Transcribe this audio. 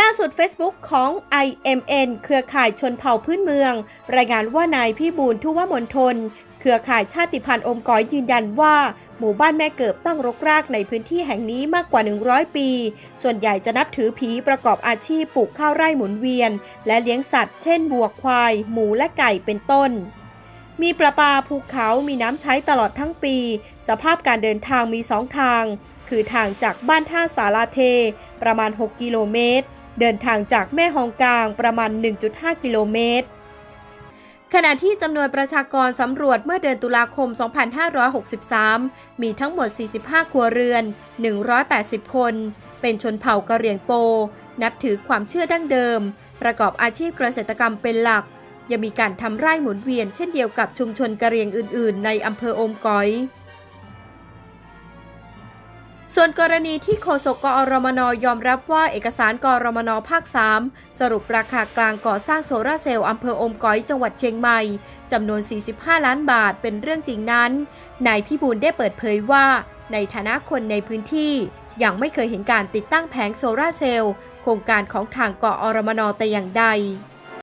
ล่าสุด Facebook ของ IMN เครือข่ายชนเผ่าพื้นเมือง รายงานว่านายพี่บูลทุวมนทน เครือข่ายชาติพันธุ์อมก๋อยยืนยันว่า หมู่บ้านแม่เกิบตั้งรกรากในพื้นที่แห่งนี้มากกว่า 100 ปี ส่วนใหญ่จะนับถือผีประกอบอาชีพปลูกข้าวไร่หมุนเวียน และเลี้ยงสัตว์เช่นวัวควาย หมูและไก่เป็นต้นมีประปาภูเขามีน้ำใช้ตลอดทั้งปี สภาพการเดินทางมีสองทาง คือทางจากบ้านท่าสาราเท ประมาณ 6 กิโลเมตร เดินทางจากแม่ฮองกางประมาณ 1.5 กิโลเมตร ขณะที่จำนวนประชากรสำรวจเมื่อเดือนตุลาคม 2563 มีทั้งหมด 45 ครัวเรือน 180 คน เป็นชนเผ่ากะเหรี่ยงโป นับถือความเชื่อดั้งเดิม ประกอบอาชีพเกษตรกรรมเป็นหลัก ยังมีการทำไร่หมุนเวียนเช่นเดียวกับชุมชนกะเหรี่ยงอื่น ๆ ในอำเภออมก๋อย ส่วนกรณีที่โฆษกกอรมนยอมรับว่าเอกสารกอรมนภาค 3 สรุปราคากลางก่อสร้างโซลาร์เซลล์อำเภออมก๋อยจังหวัดเชียงใหม่จำนวน 45 ล้านบาทเป็นเรื่องจริงนั้น นายพิบูลได้เปิดเผยว่า ในฐานะคนในพื้นที่ ยังไม่เคยเห็นการติดตั้งแผงโซลาร์เซลล์โครงการของทางกอรมนแต่อย่างใด